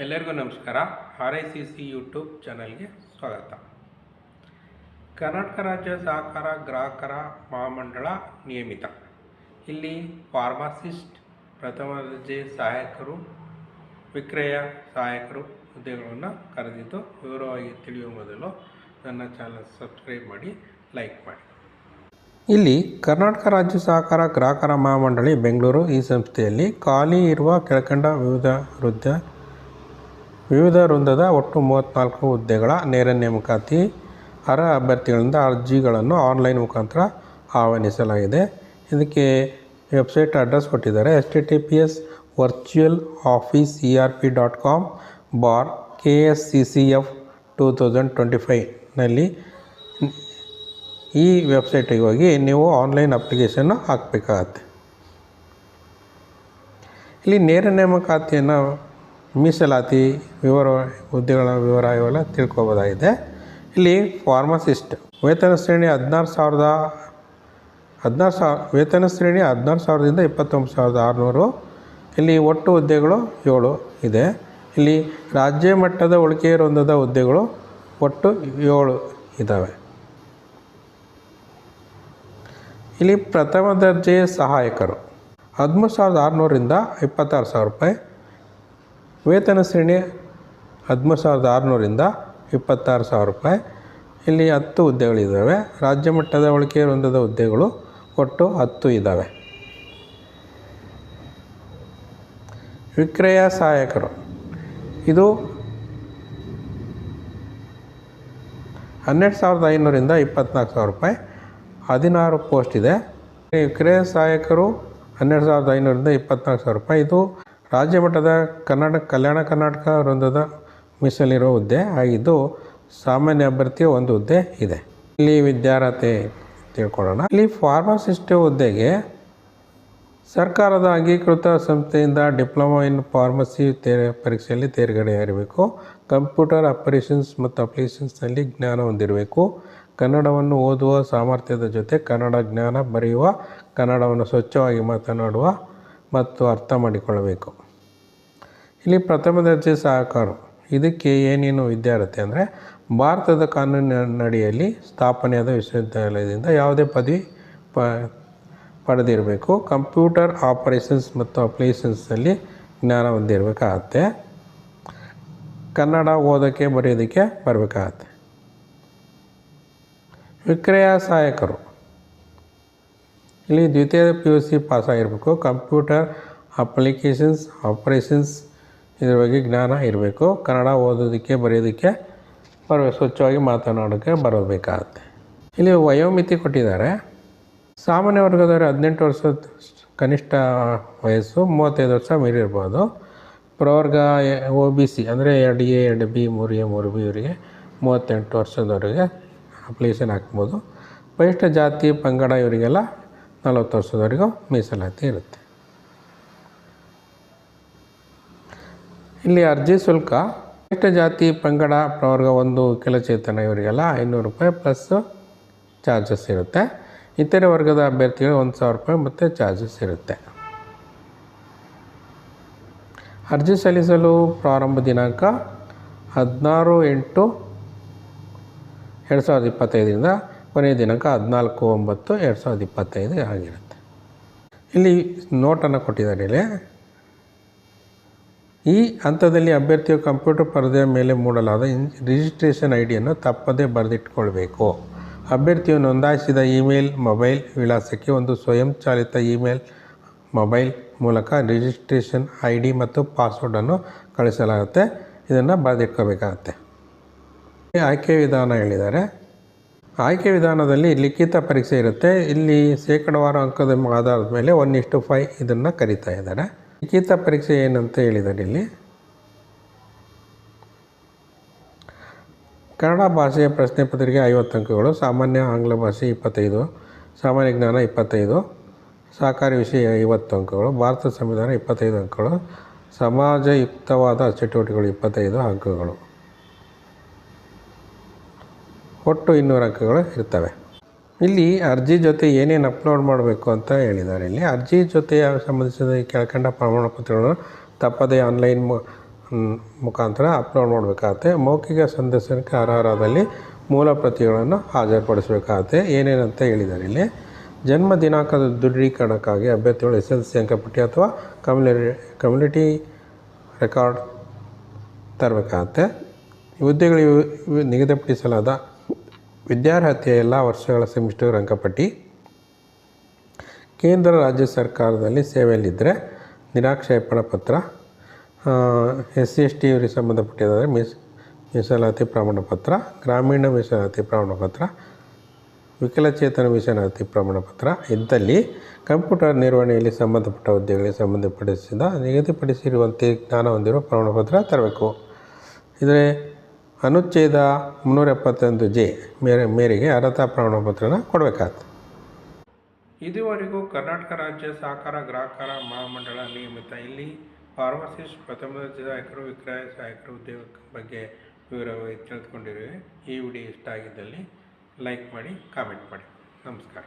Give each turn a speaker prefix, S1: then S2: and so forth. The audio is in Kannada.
S1: ಎಲ್ಲರಿಗೂ ನಮಸ್ಕಾರ. R I C C YouTube ಚಾನಲ್ಗೆ ಸ್ವಾಗತ. ಕರ್ನಾಟಕ ರಾಜ್ಯ ಸಹಕಾರ ಗ್ರಾಹಕರ ಮಹಾಮಂಡಳ ನಿಯಮಿತ. ಇಲ್ಲಿ ಫಾರ್ಮಾಸಿಸ್ಟ್, ಪ್ರಥಮ ದರ್ಜೆ ಸಹಾಯಕರು, ವಿಕ್ರಯ ಸಹಾಯಕರು ಹುದ್ದೆಗಳನ್ನು ಕರೆದಿದ್ದು ವಿವರವಾಗಿ ತಿಳಿಯುವ ಮೊದಲು ನನ್ನ ಚಾನಲ್ ಸಬ್ಸ್ಕ್ರೈಬ್ ಮಾಡಿ, ಲೈಕ್ ಮಾಡಿ. ಇಲ್ಲಿ ಕರ್ನಾಟಕ ರಾಜ್ಯ ಸಹಕಾರ ಗ್ರಾಹಕರ ಮಹಾಮಂಡಳಿ ಬೆಂಗಳೂರು ಈ ಸಂಸ್ಥೆಯಲ್ಲಿ ಖಾಲಿ ಇರುವ ಕೆಳಕಂಡ ವಿವಿಧ ವೃದ್ಧ ವಿವಿಧ ವೃಂದದ ಒಟ್ಟು ಮೂವತ್ತ್ನಾಲ್ಕು ಹುದ್ದೆಗಳ ನೇರ ನೇಮಕಾತಿ ಅರ್ಹ ಅಭ್ಯರ್ಥಿಗಳಿಂದ ಅರ್ಜಿಗಳನ್ನು ಆನ್ಲೈನ್ ಮುಖಾಂತರ ಆಹ್ವಾನಿಸಲಾಗಿದೆ. ಇದಕ್ಕೆ ವೆಬ್ಸೈಟ್ ಅಡ್ರೆಸ್ ಕೊಟ್ಟಿದ್ದಾರೆ. S T T P S virtual office C R P dot com bar K S C C F two thousand twenty ಫೈವ್ನಲ್ಲಿ ಈ ವೆಬ್ಸೈಟಿಗೆ ಹೋಗಿ ನೀವು ಆನ್ಲೈನ್ ಅಪ್ಲಿಕೇಶನ್ನು ಹಾಕಬೇಕಾಗತ್ತೆ. ಇಲ್ಲಿ ನೇರ ನೇಮಕಾತಿಯನ್ನು ಮೀಸಲಾತಿ ವಿವರ, ಹುದ್ದೆಗಳ ವಿವರ ಇವೆಲ್ಲ ತಿಳ್ಕೊಬೋದಾಗಿದೆ. ಇಲ್ಲಿ ಫಾರ್ಮಸಿಸ್ಟ್, ವೇತನ ಶ್ರೇಣಿ ಹದಿನಾರು ಸಾವಿರದ, ಹದಿನಾರು ಸಾವಿರ ವೇತನ ಶ್ರೇಣಿ ಹದಿನಾರು ಸಾವಿರದಿಂದ ಇಪ್ಪತ್ತೊಂಬತ್ತು ಸಾವಿರದ ಆರುನೂರು. ಇಲ್ಲಿ ಒಟ್ಟು ಹುದ್ದೆಗಳು ಏಳು ಇದೆ. ಇಲ್ಲಿ ರಾಜ್ಯ ಮಟ್ಟದ ಉಳಿಕೆ ವೃಂದದ ಹುದ್ದೆಗಳು ಒಟ್ಟು ಏಳು ಇದ್ದಾವೆ ಇಲ್ಲಿ ಪ್ರಥಮ ದರ್ಜೆಯ ಸಹಾಯಕರು, ಹದಿಮೂರು ಸಾವಿರದ ಆರುನೂರಿಂದ ಇಪ್ಪತ್ತಾರು ಸಾವಿರ ರೂಪಾಯಿ. ವೇತನ ಶ್ರೇಣಿ ಹದಿಮೂರು ಸಾವಿರದ ಆರುನೂರಿಂದ ಇಪ್ಪತ್ತಾರು ಸಾವಿರ ರೂಪಾಯಿ. ಇಲ್ಲಿ ಹತ್ತು ಹುದ್ದೆಗಳಿದ್ದಾವೆ. ರಾಜ್ಯ ಮಟ್ಟದ ಒಳಕೆ ವೃಂದದ ಹುದ್ದೆಗಳು ಒಟ್ಟು ಹತ್ತು ಇದ್ದಾವೆ. ವಿಕ್ರಯ ಸಹಾಯಕರು. ಇದು ಹನ್ನೆರಡು ಸಾವಿರದ ಐನೂರಿಂದ ಇಪ್ಪತ್ನಾಲ್ಕು ಸಾವಿರ ರೂಪಾಯಿ. ಹದಿನಾರು ಪೋಸ್ಟ್ ಇದೆ. ವಿಕ್ರಯ ಸಹಾಯಕರು ಹನ್ನೆರಡು ಸಾವಿರದ ಐನೂರಿಂದ ಇಪ್ಪತ್ನಾಲ್ಕು ಸಾವಿರ ರೂಪಾಯಿ. ಇದು ರಾಜ್ಯ ಮಟ್ಟದ ಕರ್ನಾಟಕ ಕಲ್ಯಾಣ ಕರ್ನಾಟಕ ವೃಂದದ ಮೀಸಲಿರೋ ಹುದ್ದೆ ಆಗಿದ್ದು, ಸಾಮಾನ್ಯ ಅಭ್ಯರ್ಥಿಯ ಒಂದು ಹುದ್ದೆ ಇದೆ. ಇಲ್ಲಿ ವಿದ್ಯಾರ್ಹತೆ ತಿಳ್ಕೊಳ್ಳೋಣ. ಇಲ್ಲಿ ಫಾರ್ಮಸಿಸ್ಟ್ ಹುದ್ದೆಗೆ ಸರ್ಕಾರದ ಅಂಗೀಕೃತ ಸಂಸ್ಥೆಯಿಂದ ಡಿಪ್ಲೊಮಾ ಇನ್ ಫಾರ್ಮಸಿ ತೇ ಪರೀಕ್ಷೆಯಲ್ಲಿ ತೇರ್ಗಡೆಯಾಗಿರಬೇಕು ಕಂಪ್ಯೂಟರ್ ಆಪರೇಷನ್ಸ್ ಮತ್ತು ಅಪ್ಲಿಕೇಶನ್ಸ್ನಲ್ಲಿ ಜ್ಞಾನ ಹೊಂದಿರಬೇಕು. ಕನ್ನಡವನ್ನು ಓದುವ ಸಾಮರ್ಥ್ಯದ ಜೊತೆ ಕನ್ನಡ ಜ್ಞಾನ, ಬರೆಯುವ, ಕನ್ನಡವನ್ನು ಸ್ವಚ್ಛವಾಗಿ ಮಾತನಾಡುವ ಮತ್ತು ಅರ್ಥ ಮಾಡಿಕೊಳ್ಳಬೇಕು. ಇಲ್ಲಿ ಪ್ರಥಮ ದರ್ಜೆ ಸಹಕಾರು ಇದಕ್ಕೆ ಏನೇನು ಇರುತ್ತೆ ಅಂದರೆ, ಭಾರತದ ಕಾನೂನಿನಡಿಯಲ್ಲಿ ಸ್ಥಾಪನೆಯಾದ ವಿಶ್ವವಿದ್ಯಾಲಯದಿಂದ ಯಾವುದೇ ಪದವಿ ಪ, ಪಡೆದಿರಬೇಕು. ಕಂಪ್ಯೂಟರ್ ಆಪರೇಷನ್ಸ್ ಮತ್ತು ಅಪ್ಲಿಕೇಶನ್ಸಲ್ಲಿ ಜ್ಞಾನ ಹೊಂದಿರಬೇಕಾಗತ್ತೆ. ಕನ್ನಡ ಓದೋಕ್ಕೆ ಬರೆಯೋದಕ್ಕೆ ಬರಬೇಕಾಗತ್ತೆ. ವಿಕ್ರಯ ಸಹಾಯಕರು. ಇಲ್ಲಿ ದ್ವಿತೀಯ ಪಿ ಯು ಸಿ ಪಾಸಾಗಿರಬೇಕು. ಕಂಪ್ಯೂಟರ್ ಅಪ್ಲಿಕೇಶನ್ಸ್, ಆಪರೇಷನ್ಸ್ ಇದ್ರ ಬಗ್ಗೆ ಜ್ಞಾನ ಇರಬೇಕು. ಕನ್ನಡ ಓದೋದಕ್ಕೆ, ಬರೆಯೋದಕ್ಕೆ ಬರ ಸ್ವಚ್ಛವಾಗಿ ಮಾತನಾಡೋಕ್ಕೆ ಬರಬೇಕಾಗತ್ತೆ. ಇಲ್ಲಿ ವಯೋಮಿತಿ ಕೊಟ್ಟಿದ್ದಾರೆ. ಸಾಮಾನ್ಯ ವರ್ಗದವರು ಹದಿನೆಂಟು ವರ್ಷದ ಕನಿಷ್ಠ ವಯಸ್ಸು, ಮೂವತ್ತೈದು ವರ್ಷ ಮೀರಿರ್ಬೋದು ಪ್ರವರ್ಗ ಒ ಬಿ ಸಿ ಅಂದರೆ ಎರಡು ಎ, ಎರಡು ಬಿ, ಮೂರು ಎ, ಮೂರು ಬಿ ಇವರಿಗೆ ಮೂವತ್ತೆಂಟು ವರ್ಷದವರಿಗೆ ಅಪ್ಲಿಕೇಶನ್ ಹಾಕ್ಬೋದು. ಪರಿಷ್ಠ ಜಾತಿ, ಪಂಗಡ ಇವರಿಗೆಲ್ಲ ನಲವತ್ತು ವರ್ಷದವರೆಗೂ ಮೀಸಲಾತಿ ಇರುತ್ತೆ. ಇಲ್ಲಿ ಅರ್ಜಿ ಶುಲ್ಕ. ಕನಿಷ್ಠ ಜಾತಿ ಪಂಗಡ ಪ್ರವರ್ಗ ಒಂದು ಕೆಲಚೇತನ ಇವರಿಗೆಲ್ಲ ಐನೂರು ರೂಪಾಯಿ ಪ್ಲಸ್ ಚಾರ್ಜಸ್ ಇರುತ್ತೆ. ಇತರೆ ವರ್ಗದ ಅಭ್ಯರ್ಥಿಗಳು ಒಂದು ಸಾವಿರ ರೂಪಾಯಿ ಮತ್ತು ಚಾರ್ಜಸ್ ಇರುತ್ತೆ. ಅರ್ಜಿ ಸಲ್ಲಿಸಲು ಪ್ರಾರಂಭ ದಿನಾಂಕ ಹದಿನಾರು ಎಂಟು ಎರಡು ಸಾವಿರದ ಇಪ್ಪತ್ತೈದರಿಂದ ಕೊನೆಯ ದಿನಾಂಕ ಹದಿನಾಲ್ಕು ಒಂಬತ್ತು ಎರಡು ಸಾವಿರದ ಇಪ್ಪತ್ತೈದು ಆಗಿರುತ್ತೆ. ಇಲ್ಲಿ ನೋಟನ್ನು ಕೊಟ್ಟಿದ್ದಾರೆ ಇಲ್ಲಿ. ಈ ಹಂತದಲ್ಲಿ ಅಭ್ಯರ್ಥಿಯು ಕಂಪ್ಯೂಟರ್ ಪರದೆಯ ಮೇಲೆ ಮೂಡಲಾದ ಇನ್ ರಿಜಿಸ್ಟ್ರೇಷನ್ ಐಡಿಯನ್ನು ಡಿಯನ್ನು ತಪ್ಪದೇ ಬರೆದಿಟ್ಕೊಳ್ಬೇಕು. ಅಭ್ಯರ್ಥಿಯು ನೋಂದಾಯಿಸಿದ ಇಮೇಲ್, ಮೊಬೈಲ್ ವಿಳಾಸಕ್ಕೆ ಒಂದು ಸ್ವಯಂಚಾಲಿತ ಇಮೇಲ್, ಮೊಬೈಲ್ ಮೂಲಕ ರಿಜಿಸ್ಟ್ರೇಷನ್ ಐ ಡಿ ಮತ್ತು ಪಾಸ್ವರ್ಡನ್ನು ಕಳಿಸಲಾಗುತ್ತೆ. ಇದನ್ನು ಬರೆದಿಟ್ಕೋಬೇಕಾಗತ್ತೆ ಆಯ್ಕೆ ವಿಧಾನ ಹೇಳಿದ್ದಾರೆ. ಆಯ್ಕೆ ವಿಧಾನದಲ್ಲಿ ಲಿಖಿತ ಪರೀಕ್ಷೆ ಇರುತ್ತೆ. ಇಲ್ಲಿ ಶೇಕಡವಾರು ಅಂಕದ ಆಧಾರದ ಮೇಲೆ ಒನ್ ಇಷ್ಟು ಫೈ ಇದನ್ನು ಕರಿತಾ ಇದ್ದಾರೆ. ಲಿಖಿತ ಪರೀಕ್ಷೆ ಏನಂತ ಹೇಳಿದ್ದಾರೆ ಇಲ್ಲಿ? ಕನ್ನಡ ಭಾಷೆಯ ಪ್ರಶ್ನೆ ಪತ್ರಿಕೆ ಐವತ್ತು ಅಂಕಗಳು, ಸಾಮಾನ್ಯ ಆಂಗ್ಲ ಭಾಷೆ ಇಪ್ಪತ್ತೈದು, ಸಾಮಾನ್ಯ ಜ್ಞಾನ ಇಪ್ಪತ್ತೈದು, ಸಹಕಾರಿ ವಿಷಯ ಐವತ್ತು ಅಂಕಗಳು, ಭಾರತ ಸಂವಿಧಾನ ಇಪ್ಪತ್ತೈದು ಅಂಕಗಳು, ಸಮಾಜಯುಕ್ತವಾದ ಚಟುವಟಿಕೆಗಳು ಇಪ್ಪತ್ತೈದು ಅಂಕಗಳು. ಒಟ್ಟು ಇನ್ನೂರು ಅಂಕಗಳು ಇರ್ತವೆ. ಇಲ್ಲಿ ಅರ್ಜಿ ಜೊತೆ ಏನೇನು ಅಪ್ಲೋಡ್ ಮಾಡಬೇಕು ಅಂತ ಹೇಳಿದ್ದಾರೆ. ಇಲ್ಲಿ ಅರ್ಜಿ ಜೊತೆ ಸಂಬಂಧಿಸಿದ ಕೆಳಕಂಡ ಪ್ರಮಾಣ ಪತ್ರಗಳನ್ನು ತಪ್ಪದೇ ಆನ್ಲೈನ್ ಮುಖಾಂತರ ಅಪ್ಲೋಡ್ ಮಾಡಬೇಕಾಗತ್ತೆ. ಮೌಖಿಕ ಸಂದರ್ಶನಕ್ಕೆ ಅರ್ಹರಾದಲ್ಲಿ ಮೂಲ ಪ್ರತಿಗಳನ್ನು ಹಾಜರುಪಡಿಸಬೇಕಾಗತ್ತೆ. ಏನೇನಂತ ಹೇಳಿದ್ದಾರೆ. ಇಲ್ಲಿ ಜನ್ಮ ದಿನಾಂಕದ ದೃಢೀಕರಣಕ್ಕಾಗಿ ಅಭ್ಯರ್ಥಿಗಳು ಎಸ್ ಎಲ್ ಸಿ ಅಂಕಪಟ್ಟಿ ಅಥವಾ ಕಮ್ಯುನಿ ಕಮ್ಯುನಿಟಿ ರೆಕಾರ್ಡ್ ತರಬೇಕಾಗತ್ತೆ. ಹುದ್ದೆಗಳಿಗೆ ನಿಗದಿಪಡಿಸಲಾದ ವಿದ್ಯಾರ್ಹತೆಯ ಎಲ್ಲ ವರ್ಷಗಳ ಸೆಮಿಸ್ಟರ್ ಅಂಕಪಟ್ಟಿ, ಕೇಂದ್ರ ರಾಜ್ಯ ಸರ್ಕಾರದಲ್ಲಿ ಸೇವೆಯಲ್ಲಿದ್ದರೆ ನಿರಾಕ್ಷೇಪಣ ಪತ್ರ ಎಸ್ ಸಿ ಎಸ್ ಟಿ ಅವರಿಗೆ ಸಂಬಂಧಪಟ್ಟಿದ್ದಾರೆ ಮೀಸ್, ಮೀಸಲಾತಿ ಪ್ರಮಾಣಪತ್ರ ಗ್ರಾಮೀಣ ಮೀಸಲಾತಿ ಪ್ರಮಾಣಪತ್ರ ವಿಕಲಚೇತನ ಮೀಸಲಾತಿ ಪ್ರಮಾಣಪತ್ರ ಇದ್ದಲ್ಲಿ ಕಂಪ್ಯೂಟರ್ ನಿರ್ವಹಣೆಯಲ್ಲಿ ಸಂಬಂಧಪಟ್ಟ ಹುದ್ದೆಗಳಿಗೆ ಸಂಬಂಧಪಡಿಸಿದ ನಿಗದಿಪಡಿಸಿರುವಂತೆ ಜ್ಞಾನ ಹೊಂದಿರುವ ಪ್ರಮಾಣಪತ್ರ ತರಬೇಕು. ಇದರೆ ಅನುಚ್ಛೇದ ಮುನ್ನೂರ ಎಪ್ಪತ್ತೊಂದು ಜೆ ಮೇರೆ, ಮೇರೆಗೆ ಅರ್ಹತಾ ಪ್ರಮಾಣಪತ್ರನ ಕೊಡಬೇಕಾಗ್ತದೆ. ಇದುವರೆಗೂ ಕರ್ನಾಟಕ ರಾಜ್ಯ ಸಹಕಾರ ಗ್ರಾಹಕರ ಮಹಾಮಂಡಳ ನಿಯಮಿತ. ಇಲ್ಲಿ ಫಾರ್ಮಸಿಸ್ಟ್ ಪ್ರಥಮ ಸಹಾಯಕರು ವಿಕ್ರಯ ಸಹಾಯಕರು ಉದ್ಯೋಗ ಬಗ್ಗೆ ವಿವರವಾಗಿ ತಿಳಿದುಕೊಂಡಿರುವೆ ಈ ವಿಡಿಯೋ ಇಷ್ಟ ಆಗಿದ್ದಲ್ಲಿ ಲೈಕ್ ಮಾಡಿ, ಕಾಮೆಂಟ್ ಮಾಡಿ. ನಮಸ್ಕಾರ.